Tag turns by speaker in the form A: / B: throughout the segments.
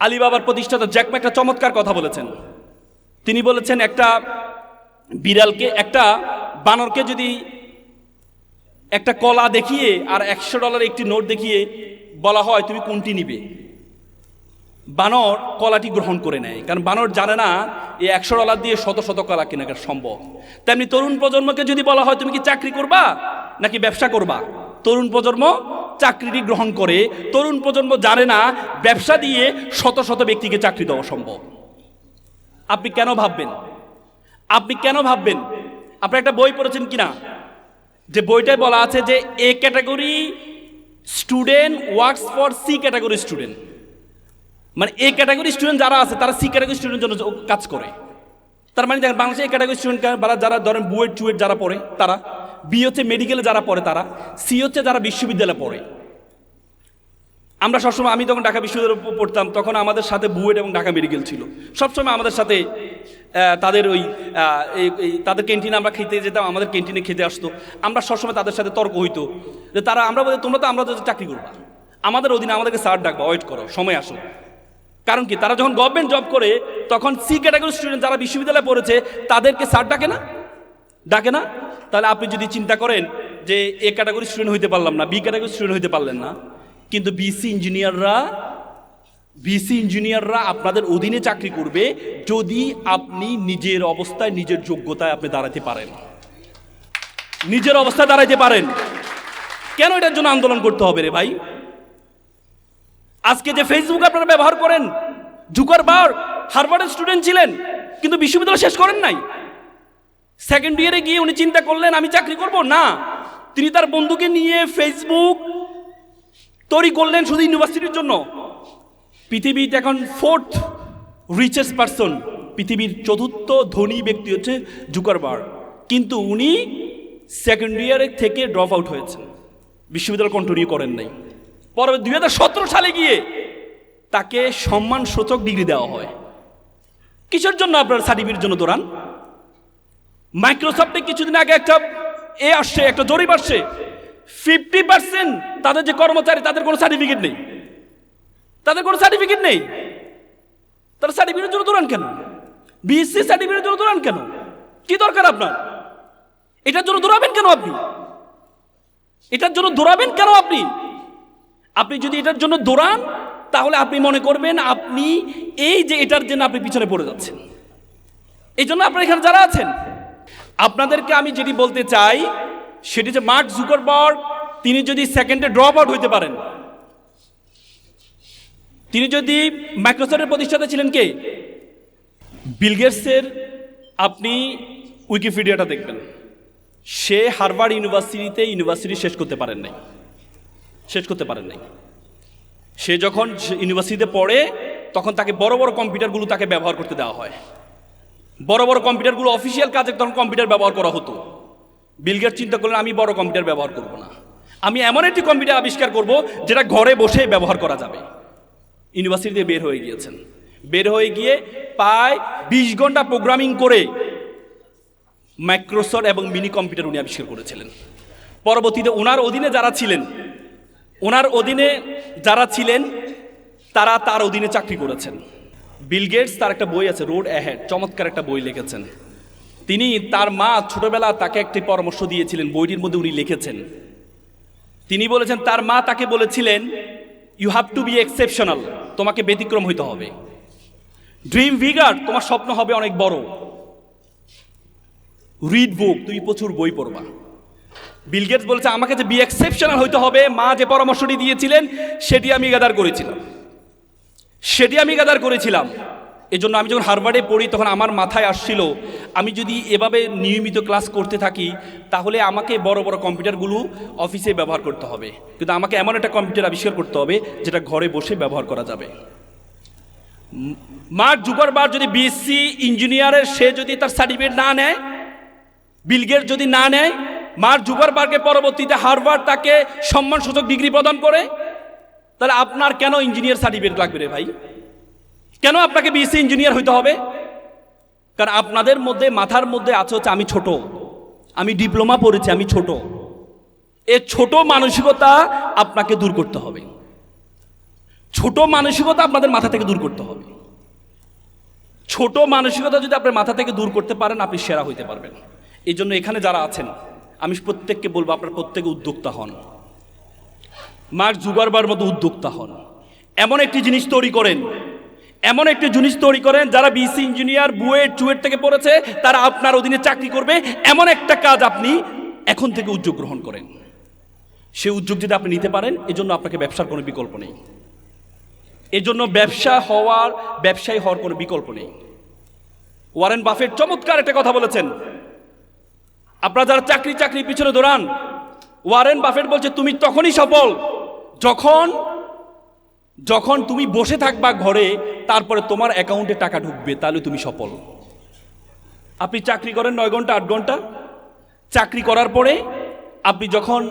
A: আলিবাবার প্রতিষ্ঠাতা জ্যাকমা একটা চমৎকার কথা বলেছেন। তিনি বলেছেন, একটা বিড়ালকে, একটা বানরকে যদি একটা কলা দেখিয়ে আর একশো ডলার একটি নোট দেখিয়ে বলা হয়, তুমি কোনটি নিবে? বানর কলাটি গ্রহণ করে নেয়। কারণ বানর জানে না এই একশো ডলার দিয়ে শত শত কলা কেনা সম্ভব। তেমনি তরুণ প্রজন্মকে যদি বলা হয়, তুমি কি চাকরি করবা? নাকি ব্যবসা করবা? তরুণ প্রজন্ম চাকরিটি গ্রহণ করে, তরুণ প্রজন্ম জানে না, ব্যবসা দিয়ে শত শত ব্যক্তিকে চাকরি দেওয়া সম্ভব। আপনি কেন ভাববেন? আপনি কেন ভাববেন? আপনি একটা বই পড়েছেন কিনা? যে বইটায় বলা আছে যে, A category student works for C category student. মানে এ ক্যাটাগরি স্টুডেন্ট যারা আছে, তারা সি ক্যাটাগরি স্টুডেন্টের জন্য কাজ করে। তার মানে দেখেন, বাংলাদেশে এ ক্যাটাগরি স্টুডেন্ট যারা ধরেন বুয়েট চুয়েট যারা পড়ে, তারা বি হচ্ছে মেডিকেলে যারা পড়ে তারা সি হচ্ছে যারা বিশ্ববিদ্যালয়ে পড়ে, আমরা সবসময়, আমি তখন ঢাকা বিশ্ববিদ্যালয়ে পড়তাম, তখন আমাদের সাথে বুয়েট এবং ঢাকা মেডিকেল ছিল। সবসময় আমাদের সাথে তাদের ওই তাদের ক্যান্টিনে আমরা খেতে যেতাম, আমাদের ক্যান্টিনে খেতে আসতো। আমরা সবসময় তাদের সাথে তর্ক হইতো, যে তারা, আমরা বলি, তোমরা তো, আমরা তো চাকরি করবা। আমাদের অধীনে আমাদেরকে স্যার ডাকবা ওয়েট করো, সময় আসো। কারণ কি, তারা যখন গভর্নমেন্ট জব করে, তখন সি ক্যাটাগরি স্টুডেন্ট যারা বিশ্ববিদ্যালয়ে পড়েছে, তাদেরকে স্যার ডাকে না? ডাকে না? তাহলে আপনি যদি চিন্তা করেন যে এ ক্যাটাগরি স্টুডেন্ট হইতে পারলাম না বি ক্যাটাগরি স্টুডেন্ট হইতে পারলেন না, কিন্তু বিসি ইঞ্জিনিয়াররা বিসি ইঞ্জিনিয়াররা আপনাদের অধীনে চাকরি করবে যদি আপনি নিজের অবস্থায়, নিজের যোগ্যতায় আপনি দাঁড়াতে পারেন। নিজের অবস্থায় দাঁড়াইতে পারেন। কেন এটার জন্য আন্দোলন করতে হবে রে ভাই? আজকে যে ফেসবুক আপনারা ব্যবহার করেন জুকার বার হারবার্ডের স্টুডেন্ট ছিলেন, কিন্তু বিশ্ববিদ্যালয় শেষ করেন নাই। সেকেন্ড ইয়ারে গিয়ে উনি চিন্তা করলেন, আমি চাকরি করব? না। তিনি তার বন্ধুকে নিয়ে ফেসবুক তৈরি করলেন শুধু ইউনিভার্সিটির জন্য। পৃথিবীতে এখন ফোর্থ রিচেস্ট পারসন পৃথিবীর চতুর্থ ধনী ব্যক্তি হচ্ছে জুকারবার কিন্তু উনি সেকেন্ড ইয়ারে থেকে ড্রপ আউট হয়েছেন। বিশ্ববিদ্যালয় কন্টিনিউ করেন নাই। পরে দুই হাজার সতেরো সালে গিয়ে তাকে সম্মান সূচক ডিগ্রি দেওয়া হয়। কিসের জন্য আপনার সার্টিফিকেটের জন্য দৌড়ান? মাইক্রোসফটে কিছুদিন আগে একটা এ আসছে, একটা জরিপ আসছে। ফিফটি পার্সেন্ট তাদের যে কর্মচারী, তাদের কোনো সার্টিফিকেট নেই। তাদের কোনো সার্টিফিকেট নেই। তারা সার্টিফিকেটের জন্য দৌড়ান কেন? বিএসসি সার্টিফিকেটের জন্য দৌড়ান কেন? কি দরকার আপনার? এটার জন্য দৌড়াবেন কেন আপনি? এটার জন্য দৌড়াবেন কেন আপনি? আপনি যদি এটার জন্য দৌড়ান, তাহলে আপনি মনে করবেন আপনি এই যে এটার জন্য আপনি পিছনে পড়ে যাচ্ছেন। এই জন্য আপনার এখানে যারা আছেন আপনাদেরকে আমি যেটি বলতে চাই, সেটি যে মার্ক জুকারবার্গ, তিনি যদি সেকেন্ডে ড্রপ আউট হইতে পারেন। তিনি যদি মাইক্রোসফটের প্রতিষ্ঠাতা ছিলেন কে? বিলগেটসের আপনি উইকিপিডিয়াটা দেখবেন। সে হার্ভার্ড ইউনিভার্সিটিতে ইউনিভার্সিটি শেষ করতে পারেন নাই। শেষ করতে পারেন নাই। সে যখন ইউনিভার্সিটিতে পড়ে, তখন তাকে বড় বড় কম্পিউটারগুলো তাকে ব্যবহার করতে দেওয়া হয়। বড় বড় কম্পিউটারগুলো অফিসিয়াল কাজে তখন কম্পিউটার ব্যবহার করা হতো। বিলগেট চিন্তা করলেন, আমি বড় কম্পিউটার ব্যবহার করব না। আমি এমন একটি কম্পিউটার আবিষ্কার করব যেটা ঘরে বসে ব্যবহার করা যাবে। ইউনিভার্সিটিতে বের হয়ে গিয়েছেন। বের হয়ে গিয়ে প্রায় বিশ ঘণ্টা প্রোগ্রামিং করে মাইক্রোসফট এবং মিনি কম্পিউটার উনি আবিষ্কার করেছিলেন। পরবর্তীতে ওনার অধীনে যারা ছিলেন, ওনার অধীনে যারা ছিলেন, তারা তার অধীনে চাকরি করেছেন। বিল গেটস তার একটা বই আছে রোড অ্যাহেড চমৎকার একটা বই লিখেছেন। তিনি তার মা ছোটবেলা তাকে একটি পরামর্শ দিয়েছিলেন, বইটির মধ্যে উনি লিখেছেন। তিনি বলেছেন, তার মা তাকে বলেছিলেন you have to be exceptional তোমাকে ব্যতিক্রম হইতে হবে। ড্রিম ভিগার তোমার স্বপ্ন হবে অনেক বড়। রিড বুক তুমি প্রচুর বই পড়বা। বিল গেটস বলেছে, আমাকে যে বি এক্সেপশনাল হইতে হবে, মা যে পরামর্শটি দিয়েছিলেন, সেটি আমি গাদার করেছিলাম। সেটি আমি গাদার করেছিলাম। এজন্য আমি যখন হারবার্ডে পড়ি, তখন আমার মাথায় আসছিল, আমি যদি এভাবে নিয়মিত ক্লাস করতে থাকি, তাহলে আমাকে বড় বড় কম্পিউটারগুলো অফিসে ব্যবহার করতে হবে। কিন্তু আমাকে এমন একটা কম্পিউটার আবিষ্কার করতে হবে, যেটা ঘরে বসে ব্যবহার করা যাবে। মার্ক জুকারবার যদি বিএসসি ইঞ্জিনিয়ারের সে যদি তার সার্টিফিকেট না নেয় বিলগেট যদি না নেয় মার্ক জুকারবার্গের পরবর্তীতে হারভার্ড তাকে সম্মানসূচক ডিগ্রি প্রদান করে তাহলে আপনার কেন ইঞ্জিনিয়ার সার্টিফিকেট লাগবে রে ভাই? কেন আপনাকে বিএসসি ইঞ্জিনিয়ার হইতে হবে? কারণ আপনাদের মধ্যে, মাথার মধ্যে আছে হচ্ছে আমি ছোট। আমি ডিপ্লোমা পড়েছি, আমি ছোট। এ ছোট মানসিকতা আপনাকে দূর করতে হবে। ছোট মানসিকতা আপনাদের মাথা থেকে দূর করতে হবে। ছোট মানসিকতা যদি আপনার মাথা থেকে দূর করতে পারেন, আপনি সেরা হইতে পারবেন। এই জন্য এখানে যারা আছেন, আমি প্রত্যেককে বলব আপনার প্রত্যেকে উদ্যোক্তা হন। মার্ক জুগারবার মতো উদ্যোক্তা হন। এমন একটি জিনিস তৈরি করেন। এমন একটি জিনিস তৈরি করেন যারা বিসি ইঞ্জিনিয়ার বুয়েট চুয়েট থেকে পড়েছে, তারা আপনার অধীনে চাকরি করবে। এমন একটা কাজ আপনি এখন থেকে উদ্যোগ গ্রহণ করেন। সেই উদ্যোগ যদি আপনি নিতে পারেন, এজন্য আপনাকে ব্যবসার কোনো বিকল্প নেই। এজন্য ব্যবসা হওয়ার, ব্যবসায়ী হওয়ার কোনো বিকল্প নেই। ওয়ারেন বাফেট চমৎকার একটা কথা বলেছেন। আপনারা যারা চাকরি চাকরি পিছনে দৌড়ান, ওয়ারেন বাফেট বলছে, তুমি তখনই সফল যখন যখন তুমি বসে থাকবা ঘরে, তারপরে তোমার অ্যাকাউন্টে টাকা ঢুকবে, তাহলে তুমি সফল। আপনি চাকরি করেন নয় ঘণ্টা, আট ঘণ্টা। চাকরি করার পরে আপনি যখন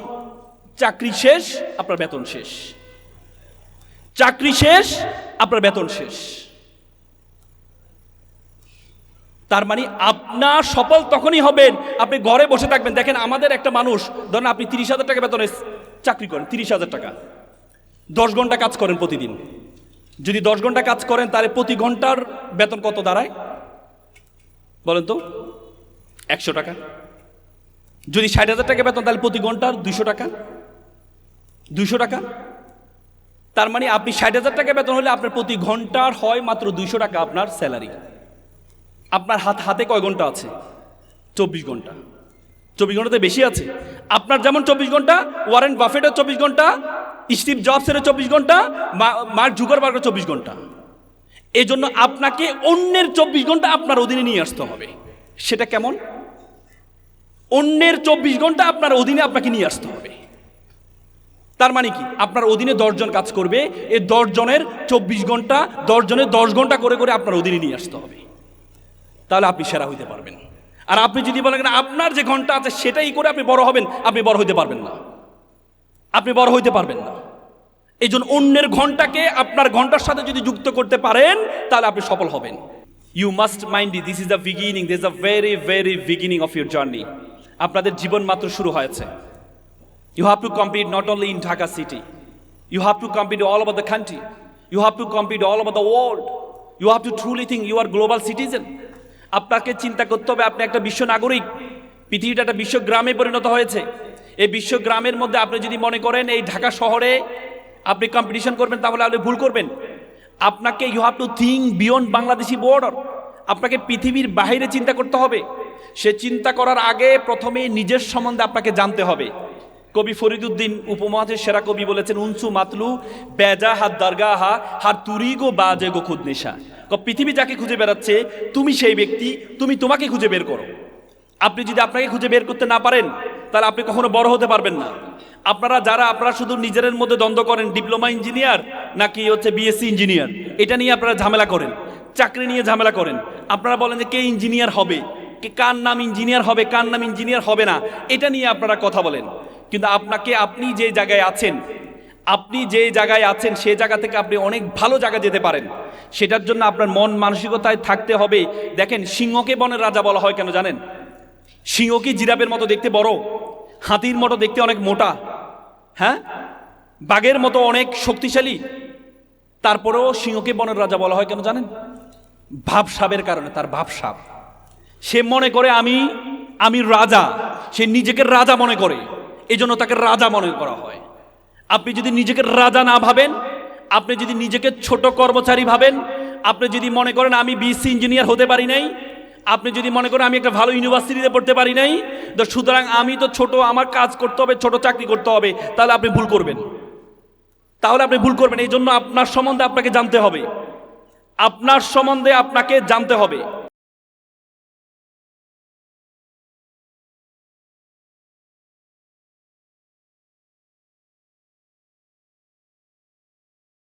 A: চাকরি শেষ, আপনার বেতন শেষ। চাকরি শেষ, আপনার বেতন শেষ। তার মানে আপনার সফল তখনই হবেন, আপনি ঘরে বসে থাকবেন। দেখেন, আমাদের একটা মানুষ, ধরেন আপনি তিরিশ হাজার টাকা বেতনে চাকরি করেন, তিরিশ হাজার টাকা। দশ ঘণ্টা কাজ করেন প্রতিদিন। যদি দশ ঘণ্টা কাজ করেন, তাহলে প্রতি ঘণ্টার বেতন কত দাঁড়ায়? বলেন তো, একশো টাকা। যদি ষাট হাজার টাকা বেতন, তাহলে প্রতি ঘণ্টার দুশো টাকা। দুইশো টাকা। তার মানে আপনি ষাট হাজার টাকা বেতন হলে আপনার প্রতি ঘণ্টার হয় মাত্র দুইশো টাকা আপনার স্যালারি। আপনার হাত, হাতে কয় ঘণ্টা আছে? চব্বিশ ঘণ্টা। চব্বিশ ঘন্টাতে বেশি আছে? আপনার যেমন চব্বিশ ঘণ্টা, ওয়ারেন বাফেটের চব্বিশ ঘণ্টা স্টিভ জবসের চব্বিশ ঘণ্টা মার্ক জুগারবার্গের চব্বিশ ঘণ্টা। এই জন্য আপনাকে অন্যের চব্বিশ ঘণ্টা আপনার অধীনে নিয়ে আসতে হবে। সেটা কেমন? অন্যের চব্বিশ ঘণ্টা আপনার অধীনে আপনাকে নিয়ে আসতে হবে। তার মানে কি? আপনার অধীনে দশজন কাজ করবে, এই দশজনের চব্বিশ ঘণ্টা দশজনের দশ ঘণ্টা করে করে আপনার অধীনে নিয়ে আসতে হবে। তাহলে আপনি সেরা হইতে পারবেন। আর আপনি যদি বলেন আপনার যে ঘণ্টা আছে সেটাই করে আপনি বড় হবেন, আপনি বড় হইতে পারবেন না। আপনি বড় হইতে পারবেন না। এই জন্য অন্যের ঘন্টাকে আপনার ঘণ্টার সাথে যদি যুক্ত করতে পারেন, তাহলে আপনি সফল হবেন। You must mind this is the beginning this the very very beginning of your journey আপনাদের জীবন মাত্র শুরু হয়েছে। You have to compete not only in Dhaka city. You have to compete all over the country you have to compete all over the world you have to truly think you are global citizen. আপনাকে চিন্তা করতে হবে, আপনি একটা বিশ্ব নাগরিক। পৃথিবীটা একটা বিশ্ব গ্রামে পরিণত হয়েছে। এই বিশ্ব গ্রামের মধ্যে আপনি যদি মনে করেন এই ঢাকা শহরে আপনি কম্পিটিশন করবেন, তাহলে আপনি ভুল করবেন। আপনাকে you have to think beyond Bangladeshi border আপনাকে পৃথিবীর বাইরে চিন্তা করতে হবে। সে চিন্তা করার আগে প্রথমে নিজের সম্বন্ধে আপনাকে জানতে হবে। কবি ফরিদুদ্দিন উপমহাদেশের সেরা কবি বলেছেন, উনসু মাতলু, বেজা হাত দারগা হা হার তুরি গো বাজে গো খুদ নেশা। পৃথিবী যাকে খুঁজে বেড়াচ্ছে, তুমি সেই ব্যক্তি, তুমি তোমাকে খুঁজে বের করো। আপনি যদি আপনাকে খুঁজে বের করতে না পারেন তাহলে আপনি কখনো বড় হতে পারবেন না। আপনারা যারা, আপনারা শুধু নিজেদের মধ্যে দ্বন্দ্ব করেন, ডিপ্লোমা ইঞ্জিনিয়ার নাকি হচ্ছে বিএসসি ইঞ্জিনিয়ার, এটা নিয়ে আপনারা ঝামেলা করেন, চাকরি নিয়ে ঝামেলা করেন। আপনারা বলেন যে কে ইঞ্জিনিয়ার হবে, কে কার নাম ইঞ্জিনিয়ার হবে, কার নাম ইঞ্জিনিয়ার হবে না, এটা নিয়ে আপনারা কথা বলেন। কিন্তু আপনাকে, আপনি যে জায়গায় আছেন, আপনি যে জায়গায় আছেন, সে জায়গা থেকে আপনি অনেক ভালো জায়গা যেতে পারেন। সেটার জন্য আপনার মন মানসিকতায় থাকতে হবে। দেখেন, সিংহকে বনের রাজা বলা হয় কেন জানেন? সিংহ কি জিরাফের মতো দেখতে বড়, হাতির মতো দেখতে অনেক মোটা হ্যাঁ? বাঘের মতো অনেক শক্তিশালী। তারপরেও সিংহকে বনের রাজা বলা হয় কেন জানেন? ভাবসাবের কারণে, তার ভাবসাব। সে মনে করে আমি আমি রাজা, সে নিজেকে রাজা মনে করে এই জন্য তাকে রাজা মনে করা হয়। আপনি যদি নিজেকে রাজা না ভাবেন, আপনি যদি নিজেকে ছোট কর্মচারী ভাবেন, আপনি যদি মনে করেন আমি বিএসসি ইঞ্জিনিয়ার হতে পারি নাই আপনি যদি মনে করেন আমি একটা ভালো ইউনিভার্সিটিতে পড়তে পারি নাই, তো সুতরাং আমি তো ছোট, আমার কাজ করতে হবে, ছোট চাকরি করতে হবে, তাহলে আপনি ভুল করবেন। তাহলে আপনি ভুল করবেন এই জন্য আপনার সম্বন্ধে আপনাকে জানতে হবে। আপনার সম্বন্ধে আপনাকে জানতে হবে।